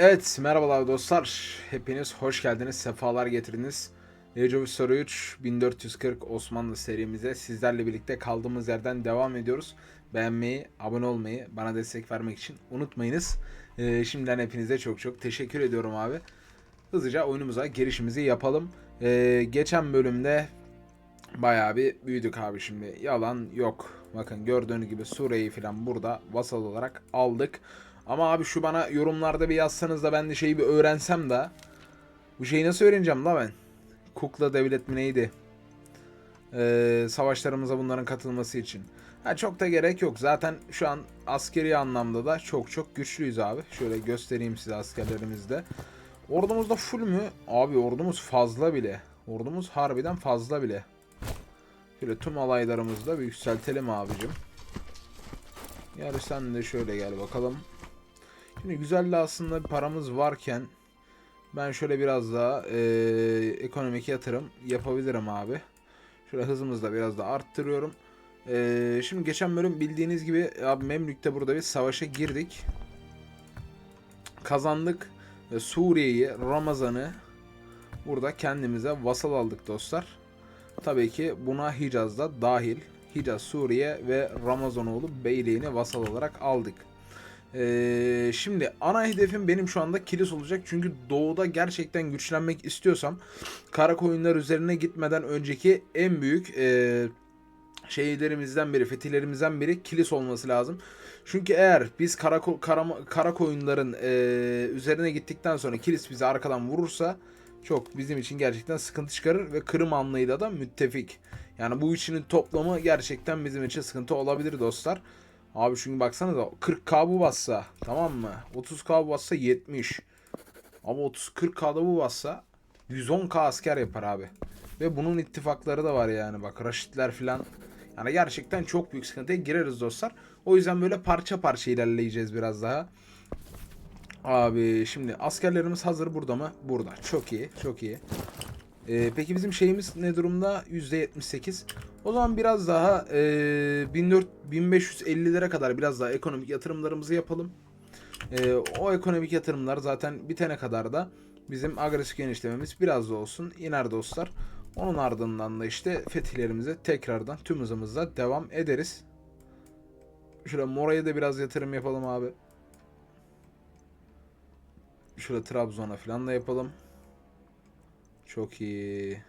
Evet, merhabalar dostlar. Hepiniz hoş geldiniz, sefalar getirdiniz. Age of Story 3 1440 Osmanlı serimize sizlerle birlikte kaldığımız yerden devam ediyoruz. Beğenmeyi, abone olmayı, bana destek vermek için unutmayınız. Ee, şimdiden hepinize çok çok teşekkür ediyorum abi. Hızlıca oyunumuza girişimizi yapalım. Ee, geçen bölümde bayağı bir büyüdük abi şimdi. Yalan yok. Bakın gördüğünüz gibi Suriye'yi falan burada vasal olarak aldık. Ama abi şu bana yorumlarda bir yazsanız da ben de şeyi bir öğrensem de. Bu şeyi nasıl öğreneceğim la ben? Kukla devlet mi neydi? Ee, savaşlarımıza bunların katılması için. Ha, çok da gerek yok. Zaten şu an askeri anlamda da çok çok güçlüyüz abi. Şöyle göstereyim size askerlerimizde. Ordumuz da full mü? Abi ordumuz fazla bile. Ordumuz harbiden fazla bile. Şöyle tüm alaylarımızı da bir yükseltelim abicim. Yani sen de şöyle gel bakalım. Şimdi güzel de aslında paramız varken ben şöyle biraz daha e, ekonomik yatırım yapabilirim abi. Şöyle hızımızı da biraz da arttırıyorum. E, şimdi geçen bölüm bildiğiniz gibi abi Memlük'te burada bir savaşa girdik. Kazandık ve Suriye'yi, Ramazan'ı burada kendimize vasal aldık dostlar. Tabii ki buna Hicaz da dahil. Hicaz, Suriye ve Ramazanoğlu Beyliğini vasal olarak aldık. Ee, şimdi ana hedefim benim şu anda kilis olacak. Çünkü doğuda gerçekten güçlenmek istiyorsam Karakoyunlar üzerine gitmeden önceki en büyük e, şehirlerimizden biri, fetihlerimizden biri kilis olması lazım. Çünkü eğer biz Karako, Kara, Karakoyunların e, üzerine gittikten sonra kilis bizi arkadan vurursa çok bizim için gerçekten sıkıntı çıkarır ve Kırım Hanlığı'yla da müttefik. Yani bu üçünün toplamı gerçekten bizim için sıkıntı olabilir dostlar. Abi çünkü baksanıza 40k bu bassa tamam mı? 30k bu bassa 70. Ama 30 40k'da bu bassa 110k asker yapar abi. Ve bunun ittifakları da var yani bak Raşitler filan. Yani gerçekten çok büyük sıkıntıya gireriz dostlar. O yüzden böyle parça parça ilerleyeceğiz biraz daha. Abi şimdi askerlerimiz hazır burada mı? Burada. Çok iyi. Çok iyi. Ee, peki bizim şeyimiz ne durumda? %78. O zaman biraz daha e, 1400 1550'lere kadar biraz daha ekonomik yatırımlarımızı yapalım. E, o ekonomik yatırımlar zaten bitene kadar da bizim agresif genişlememiz biraz da olsun iner dostlar. Onun ardından da işte fetihlerimize tekrardan tüm hızımızla devam ederiz. Şöyle Mora'ya da biraz yatırım yapalım abi. Şöyle Trabzon'a falan da yapalım. Çok iyi.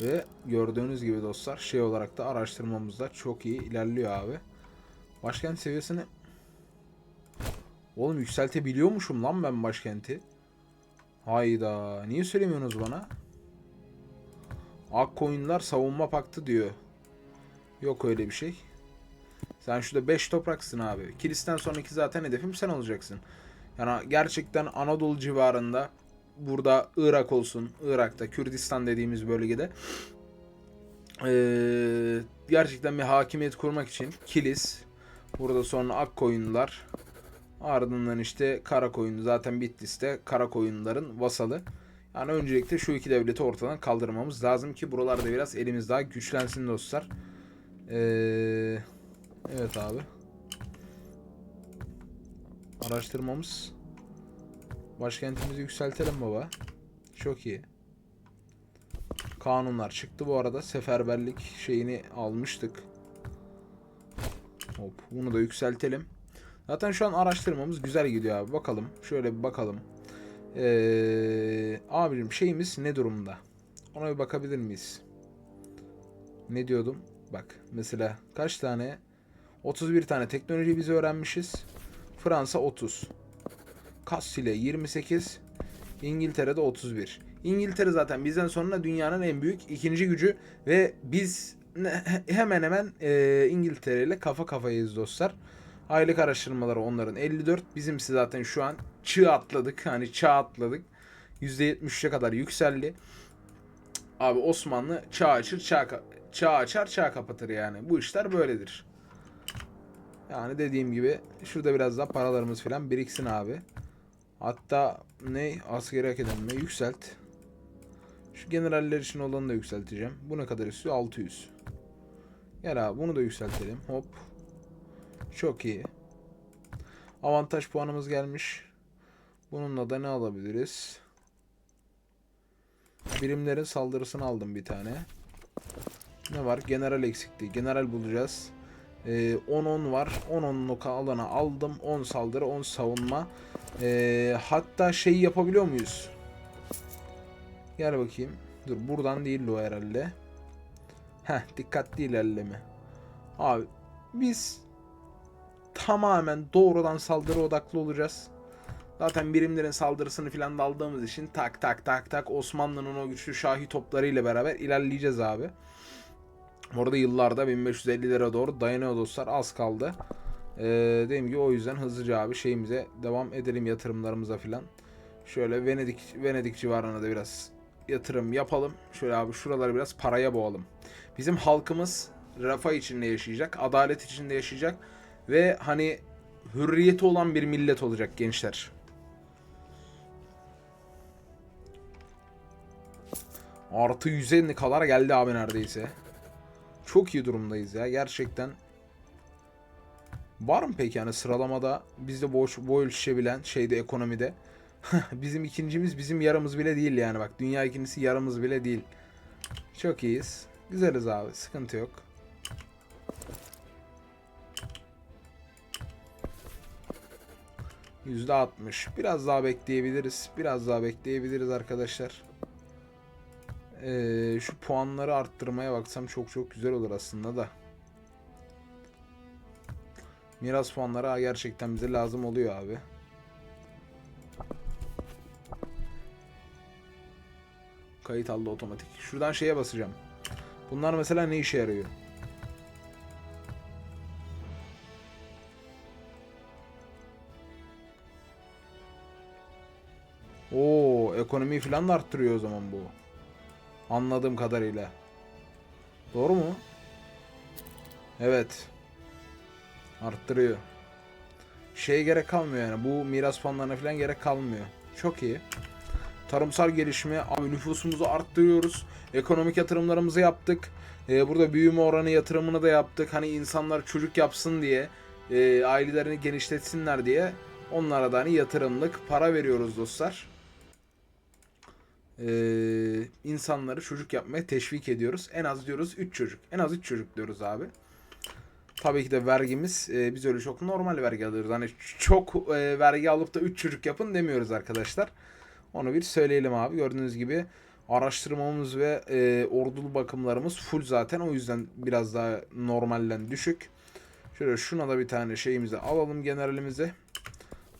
Ve gördüğünüz gibi dostlar şey olarak da araştırmamızda çok iyi ilerliyor abi. Başkent seviyesini Oğlum yükseltebiliyormuşum lan ben başkenti. Hayda. Niye söylemiyorsunuz bana? Akkoyunlar savunma paktı diyor. Yok öyle bir şey. Sen şurada 5 topraksın abi. Kilisten sonraki zaten hedefim sen olacaksın. Yani gerçekten Anadolu civarında burada Irak olsun, Irak'ta Kürdistan dediğimiz bölgede ee, gerçekten bir hakimiyet kurmak için Kilis, burada sonra Akkoyunlar, ardından işte Karakoyun zaten Bitlis'te Karakoyunların vasalı. Yani öncelikle şu iki devleti ortadan kaldırmamız lazım ki buralarda biraz elimiz daha güçlensin dostlar. Eee Evet abi. Araştırmamız. Başkentimizi yükseltelim baba. Çok iyi. Kanunlar çıktı bu arada. Seferberlik şeyini almıştık. Hop bunu da yükseltelim. Zaten şu an araştırmamız güzel gidiyor abi. Bakalım. Şöyle bir bakalım. Ee, abicim şeyimiz ne durumda? Ona bir bakabilir miyiz? Ne diyordum? Bak mesela kaç tane 31 tane teknoloji biz öğrenmişiz. Fransa 30. Kassile 28. İngiltere'de 31. İngiltere zaten bizden sonra dünyanın en büyük ikinci gücü ve biz hemen hemen e, İngiltere ile kafa kafayız dostlar. Aylık araştırmaları onların 54. Bizimsi zaten şu an çığ atladık. Hani çağ atladık. %73'e kadar yükseldi. Abi Osmanlı çağ açır, çağ, çağ açar, çağ kapatır yani. Bu işler böyledir. Yani dediğim gibi şurada biraz daha paralarımız falan biriksin abi. Hatta ne askeri akademi yükselt. Şu generaller için olanı da yükselteceğim. Bu ne kadar istiyor? 600. Gel abi bunu da yükseltelim. Hop. Çok iyi. Avantaj puanımız gelmiş. Bununla da ne alabiliriz? Birimlerin saldırısını aldım bir tane. Ne var? General eksikliği. General bulacağız. Ee, 10-10 var. 10-10'luk alana aldım. 10 saldırı, 10 savunma. Ee, hatta şeyi yapabiliyor muyuz? Gel bakayım. Dur buradan değil o herhalde. Heh dikkatli ilerleme. Abi biz tamamen doğrudan saldırı odaklı olacağız. Zaten birimlerin saldırısını falan da aldığımız için tak tak tak tak Osmanlı'nın o güçlü Şahi toplarıyla beraber ilerleyeceğiz abi. Orada yıllarda 1550'lere doğru dayanıyor dostlar. Az kaldı. Ee, dediğim gibi o yüzden hızlıca abi şeyimize devam edelim yatırımlarımıza falan. Şöyle Venedik Venedik civarına da biraz yatırım yapalım. Şöyle abi şuraları biraz paraya boğalım. Bizim halkımız refah içinde yaşayacak, adalet içinde yaşayacak ve hani hürriyeti olan bir millet olacak gençler. Artı 150 kadar geldi abi neredeyse. Çok iyi durumdayız ya gerçekten. Var mı peki yani sıralamada bizde boş boy ölçüşebilen şeyde ekonomide? bizim ikincimiz bizim yarımız bile değil yani bak dünya ikincisi yarımız bile değil. Çok iyiyiz. Güzeliz abi sıkıntı yok. %60. Biraz daha bekleyebiliriz. Biraz daha bekleyebiliriz arkadaşlar. Ee, şu puanları arttırmaya baksam çok çok güzel olur aslında da. Miras puanları gerçekten bize lazım oluyor abi. Kayıt aldı otomatik. Şuradan şeye basacağım. Bunlar mesela ne işe yarıyor? Oo, ekonomiyi falan da arttırıyor o zaman bu. Anladığım kadarıyla. Doğru mu? Evet. Arttırıyor. Şey gerek kalmıyor yani. Bu miras puanlarına falan gerek kalmıyor. Çok iyi. Tarımsal gelişme, abi nüfusumuzu arttırıyoruz. Ekonomik yatırımlarımızı yaptık. Ee, burada büyüme oranı yatırımını da yaptık. Hani insanlar çocuk yapsın diye, e, ailelerini genişletsinler diye onlara da hani yatırımlık para veriyoruz dostlar. Ee, insanları çocuk yapmaya teşvik ediyoruz. En az diyoruz 3 çocuk. En az 3 çocuk diyoruz abi. Tabii ki de vergimiz e, biz öyle çok normal vergi alıyoruz. Hani çok e, vergi alıp da 3 çocuk yapın demiyoruz arkadaşlar. Onu bir söyleyelim abi. Gördüğünüz gibi araştırmamız ve e, ordulu bakımlarımız full zaten. O yüzden biraz daha normalden düşük. Şöyle şuna da bir tane şeyimizi alalım generalimize.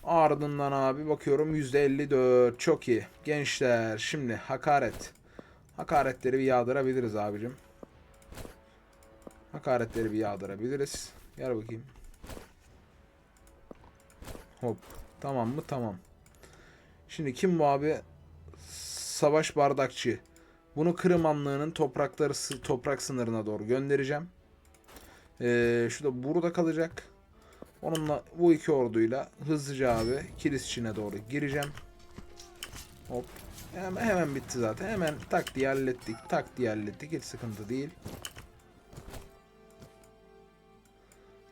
Ardından abi bakıyorum %54 çok iyi. Gençler şimdi hakaret. Hakaretleri bir yağdırabiliriz abicim. Hakaretleri bir yağdırabiliriz. Gel bakayım. Hop. Tamam mı? Tamam. Şimdi kim bu abi? Savaş bardakçı. Bunu Kırım Hanlığı'nın toprakları toprak sınırına doğru göndereceğim. Ee, şu da burada kalacak. Onunla bu iki orduyla hızlıca abi kilis içine doğru gireceğim. Hop. Hemen, hemen bitti zaten. Hemen tak diye hallettik. Tak diye hallettik. Hiç sıkıntı değil.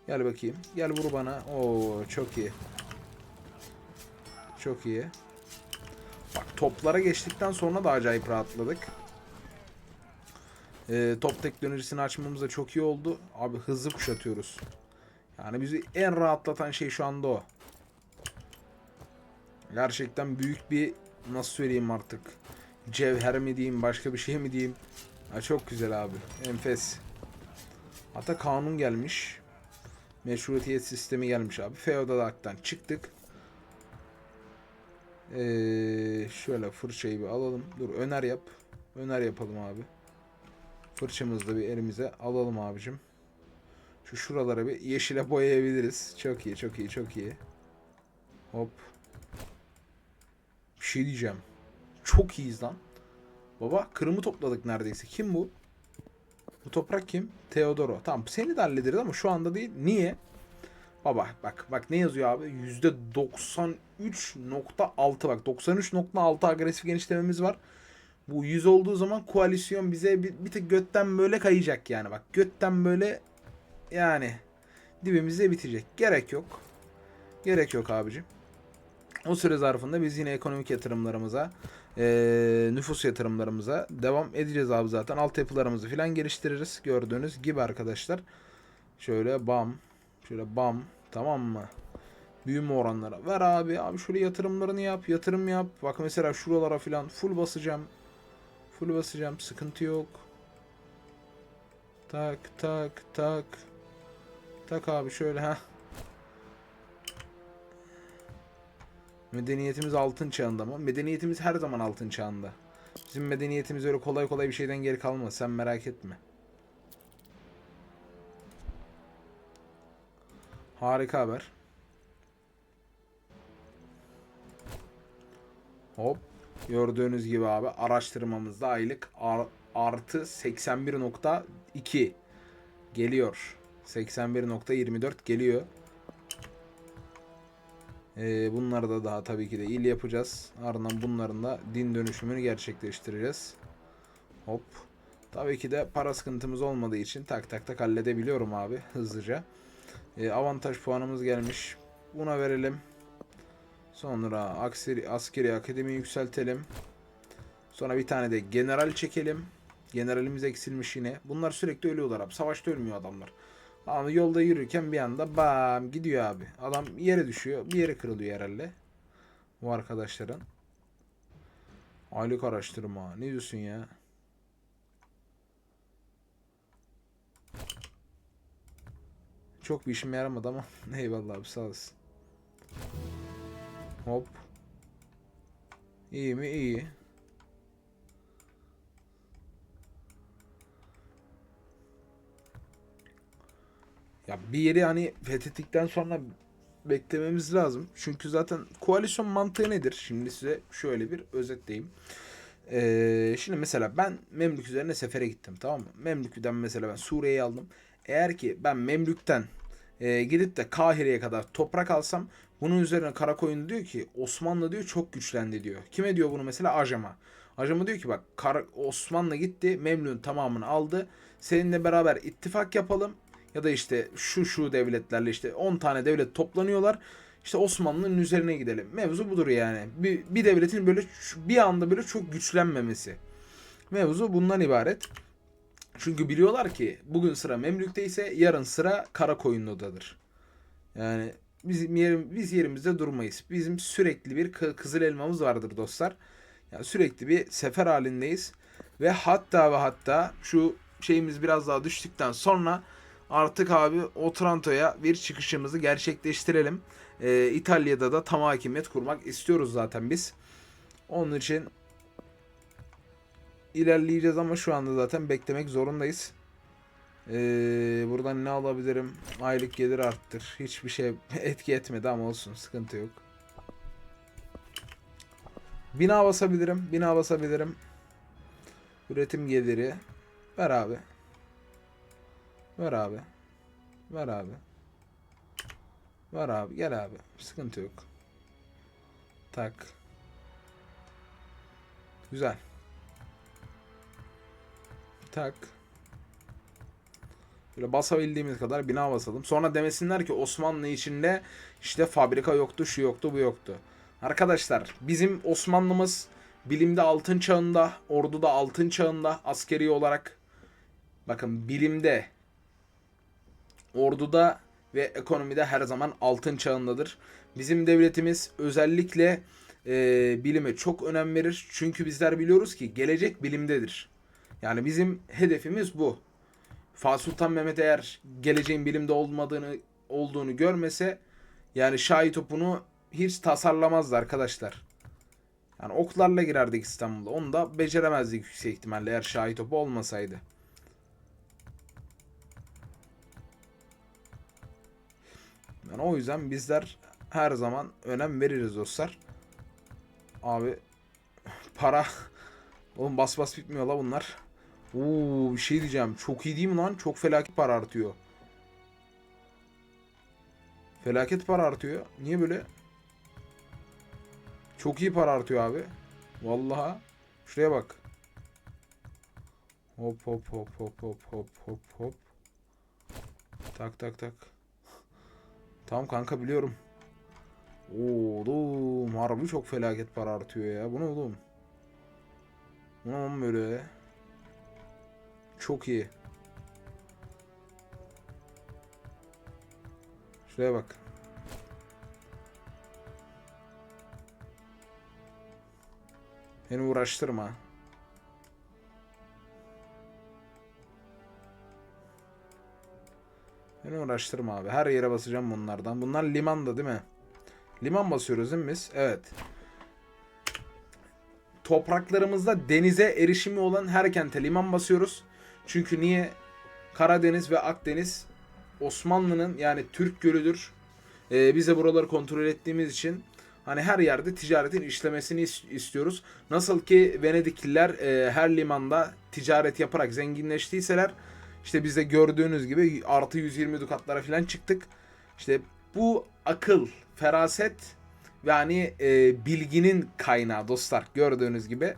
Gel bakayım. Gel vur bana. Oo çok iyi. Çok iyi. Bak toplara geçtikten sonra da acayip rahatladık. Ee, top teknolojisini açmamız da çok iyi oldu. Abi hızlı kuşatıyoruz. Yani bizi en rahatlatan şey şu anda o. Gerçekten büyük bir nasıl söyleyeyim artık. Cevher mi diyeyim başka bir şey mi diyeyim. Ha, çok güzel abi. Enfes. Hatta kanun gelmiş. Meşrutiyet sistemi gelmiş abi. Feodalaktan çıktık. Ee, şöyle fırçayı bir alalım. Dur öner yap. Öner yapalım abi. Fırçamızı da bir elimize alalım abicim. Şu şuralara bir yeşile boyayabiliriz. Çok iyi, çok iyi, çok iyi. Hop. Bir şey diyeceğim. Çok iyiyiz lan. Baba kırımı topladık neredeyse. Kim bu? Bu toprak kim? Teodoro. Tamam seni de hallederiz ama şu anda değil. Niye? Baba bak bak ne yazıyor abi? %93.6 bak 93.6 agresif genişlememiz var. Bu 100 olduğu zaman koalisyon bize bir, bir tık götten böyle kayacak yani bak. Götten böyle yani dibimizde bitecek. Gerek yok. Gerek yok abicim. O süre zarfında biz yine ekonomik yatırımlarımıza, eee, nüfus yatırımlarımıza devam edeceğiz abi zaten. Altyapılarımızı falan geliştiririz. Gördüğünüz gibi arkadaşlar. Şöyle bam, şöyle bam, tamam mı? Büyüme oranları. Ver abi, abi şöyle yatırımlarını yap, yatırım yap. Bak mesela şuralara falan full basacağım. Full basacağım, sıkıntı yok. Tak tak tak. Tak abi şöyle ha. Medeniyetimiz altın çağında mı? Medeniyetimiz her zaman altın çağında. Bizim medeniyetimiz öyle kolay kolay bir şeyden geri kalmaz. Sen merak etme. Harika haber. Hop. Gördüğünüz gibi abi araştırmamızda aylık ar- artı 81.2 geliyor. 81.24 geliyor. Ee, bunları da daha tabii ki de il yapacağız. Ardından bunların da din dönüşümünü gerçekleştireceğiz. Hop. Tabii ki de para sıkıntımız olmadığı için tak tak tak halledebiliyorum abi hızlıca. Ee, avantaj puanımız gelmiş. Buna verelim. Sonra askeri, askeri akademi yükseltelim. Sonra bir tane de general çekelim. Generalimiz eksilmiş yine. Bunlar sürekli ölüyorlar abi. Savaşta ölmüyor adamlar. Ama yolda yürürken bir anda bam gidiyor abi. Adam yere düşüyor. Bir yere kırılıyor herhalde. Bu arkadaşların. Aylık araştırma. Ne diyorsun ya? Çok bir işime yaramadı ama eyvallah abi sağ olasın. Hop. İyi mi? İyi. Ya bir yeri hani fethettikten sonra beklememiz lazım. Çünkü zaten koalisyon mantığı nedir? Şimdi size şöyle bir özetleyeyim. Ee, şimdi mesela ben Memlük üzerine sefere gittim tamam mı? Memlük'ten mesela ben Suriye'yi aldım. Eğer ki ben Memlük'ten e, gidip de Kahire'ye kadar toprak alsam bunun üzerine Karakoyun diyor ki Osmanlı diyor çok güçlendi diyor. Kime diyor bunu mesela? Ajam'a. Ajam'a diyor ki bak Kara, Osmanlı gitti Memlük'ün tamamını aldı. Seninle beraber ittifak yapalım. Ya da işte şu şu devletlerle işte 10 tane devlet toplanıyorlar. İşte Osmanlı'nın üzerine gidelim. Mevzu budur yani. Bir, bir devletin böyle bir anda böyle çok güçlenmemesi. Mevzu bundan ibaret. Çünkü biliyorlar ki bugün sıra Memlük'te ise yarın sıra Karakoyunlu'dadır. Yani bizim yerim, biz yerimizde durmayız. Bizim sürekli bir kı- kızıl elmamız vardır dostlar. Yani sürekli bir sefer halindeyiz. Ve hatta ve hatta şu şeyimiz biraz daha düştükten sonra artık abi Otranto'ya bir çıkışımızı gerçekleştirelim. Ee, İtalya'da da tam hakimiyet kurmak istiyoruz zaten biz. Onun için ilerleyeceğiz ama şu anda zaten beklemek zorundayız. Ee, buradan ne alabilirim? Aylık gelir arttır. Hiçbir şey etki etmedi ama olsun. Sıkıntı yok. Bina basabilirim. Bina basabilirim. Üretim geliri. Ver abi. Ver abi. Ver abi. Ver abi. Gel abi. Sıkıntı yok. Tak. Güzel. Tak. Böyle basabildiğimiz kadar bina basalım. Sonra demesinler ki Osmanlı içinde işte fabrika yoktu, şu yoktu, bu yoktu. Arkadaşlar bizim Osmanlımız bilimde altın çağında, orduda altın çağında askeri olarak bakın bilimde, orduda ve ekonomide her zaman altın çağındadır. Bizim devletimiz özellikle e, bilime çok önem verir. Çünkü bizler biliyoruz ki gelecek bilimdedir. Yani bizim hedefimiz bu. Fatih Sultan Mehmet eğer geleceğin bilimde olmadığını olduğunu görmese yani şahi topunu hiç tasarlamazdı arkadaşlar. Yani oklarla girerdik İstanbul'da. Onu da beceremezdik yüksek ihtimalle eğer şahi topu olmasaydı. Yani o yüzden bizler her zaman önem veririz dostlar. Abi para Oğlum bas bas bitmiyor la bunlar. Oo bir şey diyeceğim. Çok iyi değil mi lan? Çok felaket para artıyor. Felaket para artıyor. Niye böyle? Çok iyi para artıyor abi. Vallahi. Şuraya bak. Hop hop hop hop hop hop hop hop. Tak tak tak. Tamam kanka biliyorum. Oğlum harbi çok felaket para artıyor ya. Bu ne oğlum? Bu ne oğlum böyle? Çok iyi. Şuraya bak. Beni uğraştırma. Beni uğraştırma abi. Her yere basacağım bunlardan. Bunlar limanda değil mi? Liman basıyoruz değil mi biz? Evet. Topraklarımızda denize erişimi olan her kente liman basıyoruz. Çünkü niye? Karadeniz ve Akdeniz Osmanlı'nın yani Türk gölüdür. Ee, biz buraları kontrol ettiğimiz için hani her yerde ticaretin işlemesini is- istiyoruz. Nasıl ki Venedikliler e, her limanda ticaret yaparak zenginleştiyseler işte biz de gördüğünüz gibi artı 120 dukatlara falan çıktık. İşte bu akıl, feraset yani e, bilginin kaynağı dostlar gördüğünüz gibi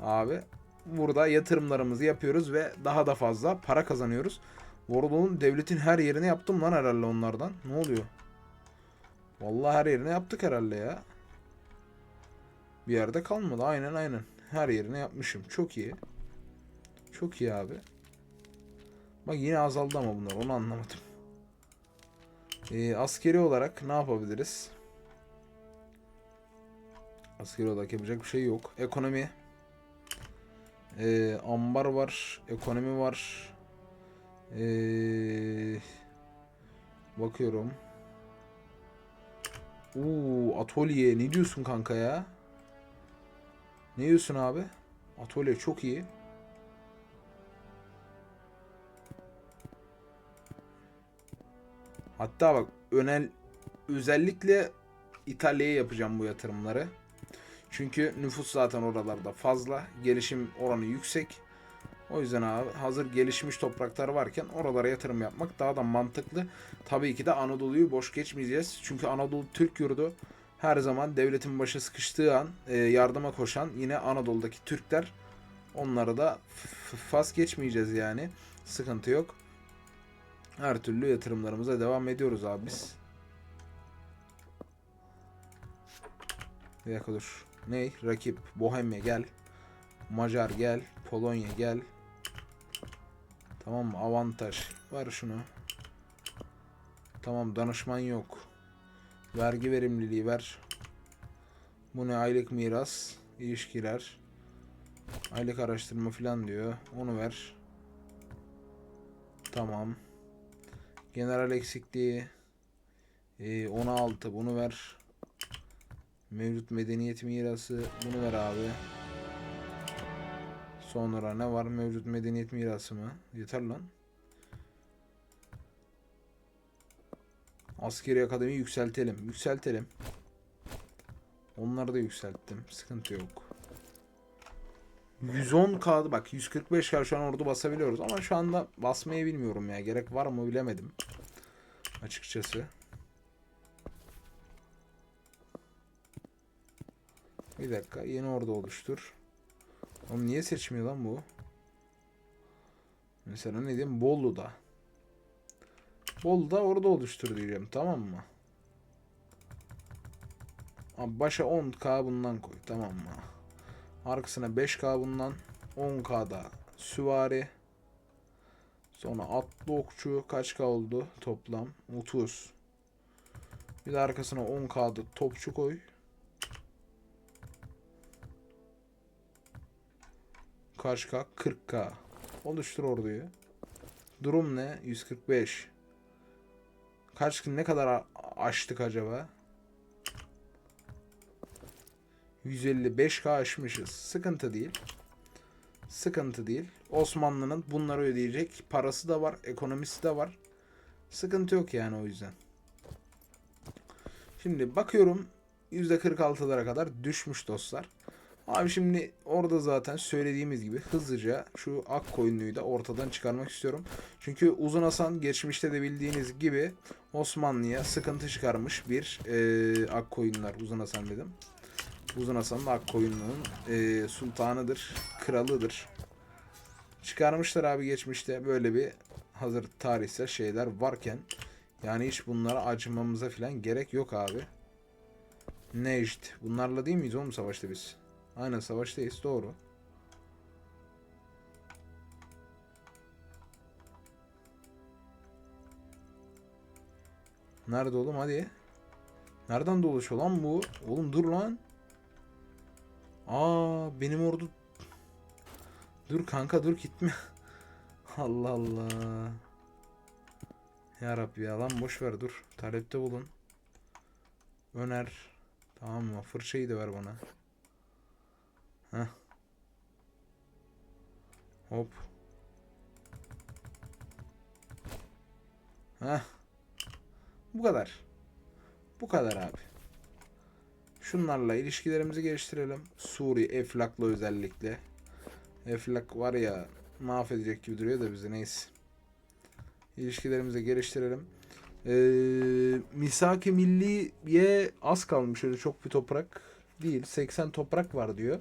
abi burada yatırımlarımızı yapıyoruz ve daha da fazla para kazanıyoruz. Oğlum devletin her yerine yaptım lan herhalde onlardan. Ne oluyor? Vallahi her yerine yaptık herhalde ya. Bir yerde kalmadı. Aynen aynen. Her yerine yapmışım. Çok iyi. Çok iyi abi. Bak yine azaldı ama bunlar. Onu anlamadım. Ee, askeri olarak ne yapabiliriz? Askeri olarak yapacak bir şey yok. Ekonomi. Ee, ambar var. Ekonomi var. Ee, bakıyorum. Uuu atölye ne diyorsun kanka ya? Ne diyorsun abi? Atölye çok iyi. Hatta bak önel özellikle İtalya'ya yapacağım bu yatırımları. Çünkü nüfus zaten oralarda fazla. Gelişim oranı yüksek. O yüzden abi hazır gelişmiş topraklar varken oralara yatırım yapmak daha da mantıklı. Tabii ki de Anadolu'yu boş geçmeyeceğiz. Çünkü Anadolu Türk yurdu her zaman devletin başı sıkıştığı an e, yardıma koşan yine Anadolu'daki Türkler. Onları da fas geçmeyeceğiz yani. Sıkıntı yok. Her türlü yatırımlarımıza devam ediyoruz abi biz. Bir dakika dur. Ney? Rakip. Bohemya gel. Macar gel. Polonya gel. Tamam? Avantaj. Ver şunu. Tamam danışman yok. Vergi verimliliği ver. Bu ne? Aylık miras. ilişkiler. Aylık araştırma falan diyor. Onu ver. Tamam. General eksikliği. Ee, 16 bunu ver. Mevcut medeniyet mirası bunu ver abi. Sonra ne var? Mevcut medeniyet mirası mı? Yeter lan. Askeri akademi yükseltelim. Yükseltelim. Onları da yükselttim. Sıkıntı yok. 110 kağıdı bak 145 kağıdı şu an ordu basabiliyoruz ama şu anda basmayı bilmiyorum ya. Gerek var mı bilemedim. Açıkçası. Bir dakika yeni ordu oluştur. Oğlum niye seçmiyor lan bu? Mesela ne diyeyim Bolu'da. Bolu'da orada oluştur diyeceğim tamam mı? Abi başa 10k bundan koy tamam mı? Arkasına 5k bundan 10k'da süvari. Sonra atlı okçu kaç k oldu toplam? 30. Bir de arkasına 10k'da topçu koy. Kaç K? 40K. Oluştur orduyu. Durum ne? 145. Kaç ne kadar açtık acaba? 155K aşmışız. Sıkıntı değil. Sıkıntı değil. Osmanlı'nın bunları ödeyecek parası da var, ekonomisi de var. Sıkıntı yok yani o yüzden. Şimdi bakıyorum %46'lara kadar düşmüş dostlar. Abi şimdi orada zaten söylediğimiz gibi hızlıca şu ak koyunluyu da ortadan çıkarmak istiyorum. Çünkü Uzun Hasan geçmişte de bildiğiniz gibi Osmanlı'ya sıkıntı çıkarmış bir e, ak koyunlar Uzun Hasan dedim. Uzun Hasan da ak koyunluğun e, sultanıdır, kralıdır. Çıkarmışlar abi geçmişte böyle bir hazır tarihsel şeyler varken yani hiç bunlara acımamıza falan gerek yok abi. Nejd. Bunlarla değil miyiz oğlum savaşta biz? Aynen savaştayız doğru. Nerede oğlum hadi. Nereden dolaşıyor lan bu? Oğlum dur lan. Aa benim ordu. Dur kanka dur gitme. Allah Allah. Ya Rabbi ya lan boş ver dur. Talepte bulun. Öner. Tamam mı? Fırçayı da ver bana. Heh. Hop. Heh. Bu kadar. Bu kadar abi. Şunlarla ilişkilerimizi geliştirelim. Suriye, Eflak'la özellikle. Eflak var ya mahvedecek gibi duruyor da bizi neyse. İlişkilerimizi geliştirelim. Ee, Misaki Milli'ye az kalmış öyle çok bir toprak değil. 80 toprak var diyor.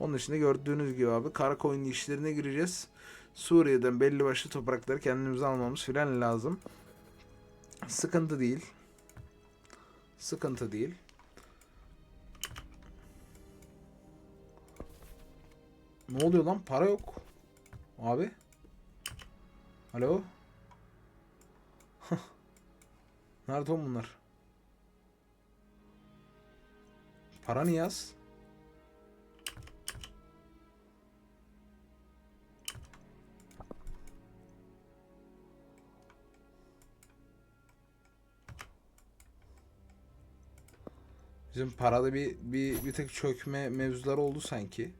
Onun dışında gördüğünüz gibi abi Karakoyun işlerine gireceğiz. Suriye'den belli başlı toprakları kendimize almamız filan lazım. Sıkıntı değil. Sıkıntı değil. Ne oluyor lan? Para yok. Abi. Alo. Nerede oğlum bunlar? Para niye az? Bizim parada bir bir bir tek çökme mevzuları oldu sanki.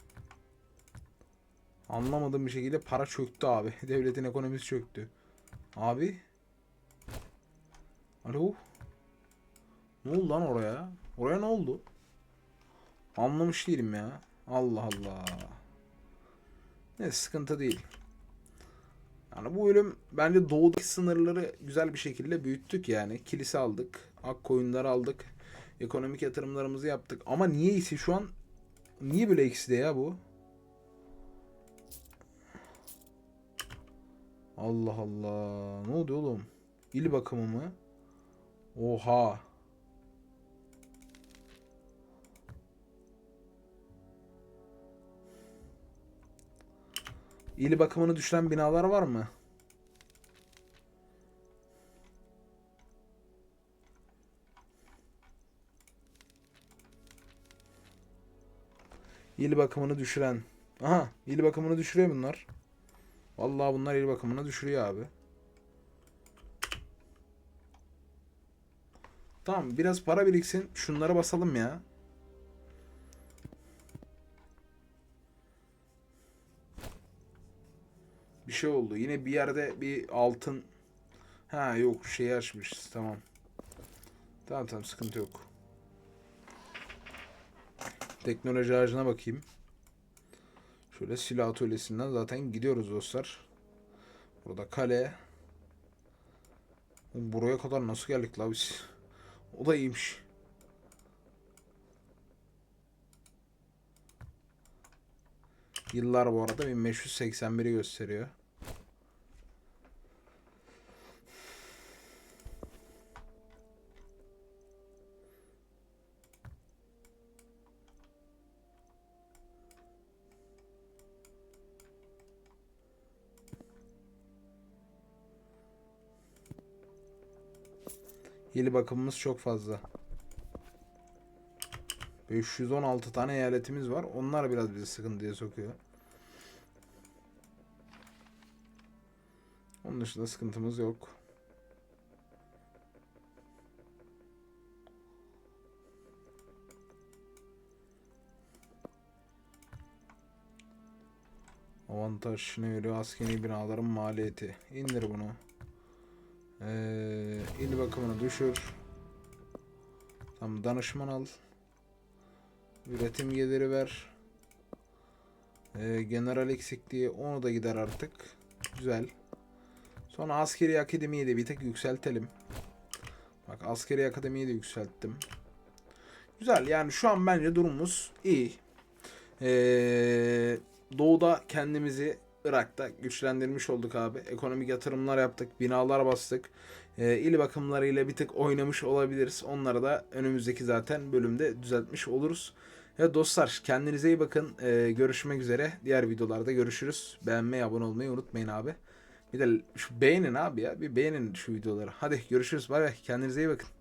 Anlamadığım bir şekilde para çöktü abi. Devletin ekonomisi çöktü. Abi. Alo. Ne oldu lan oraya? Oraya ne oldu? Anlamış değilim ya. Allah Allah. Ne sıkıntı değil. Yani bu bölüm bence doğudaki sınırları güzel bir şekilde büyüttük yani. Kilise aldık. Ak koyunları aldık. Ekonomik yatırımlarımızı yaptık. Ama niye ise şu an niye böyle eksi de ya bu? Allah Allah. Ne oldu oğlum? İl bakımı mı? Oha. İl bakımını düşüren binalar var mı? İl bakımını düşüren. Aha, il bakımını düşürüyor bunlar. Vallahi bunlar il bakımını düşürüyor abi. Tamam biraz para biriksin. Şunlara basalım ya. Bir şey oldu. Yine bir yerde bir altın. Ha yok şeyi açmışız. Tamam. Tamam tamam sıkıntı yok. Teknoloji ağacına bakayım. Şöyle silah atölyesinden zaten gidiyoruz dostlar. Burada kale. Buraya kadar nasıl geldik la biz? O da iyiymiş. Yıllar bu arada 1581'i gösteriyor. Yeni bakımımız çok fazla. 516 tane eyaletimiz var. Onlar biraz bizi sıkıntıya sokuyor. Onun dışında sıkıntımız yok. Avantaj ne veriyor? Askeri binaların maliyeti. İndir bunu. Ee, il bakımını düşür. Tamam danışman al. Üretim geliri ver. Ee, general eksikliği onu da gider artık. Güzel. Sonra askeri akademiyi de bir tek yükseltelim. Bak askeri akademiyi de yükselttim. Güzel yani şu an bence durumumuz iyi. Ee, doğuda kendimizi Irak'ta güçlendirmiş olduk abi. Ekonomik yatırımlar yaptık, binalar bastık. Ee, il bakımlarıyla bir tık oynamış olabiliriz. Onları da önümüzdeki zaten bölümde düzeltmiş oluruz. Evet dostlar kendinize iyi bakın. Ee, görüşmek üzere. Diğer videolarda görüşürüz. Beğenmeyi, abone olmayı unutmayın abi. Bir de şu beğenin abi ya. Bir beğenin şu videoları. Hadi görüşürüz. Bay bay. Kendinize iyi bakın.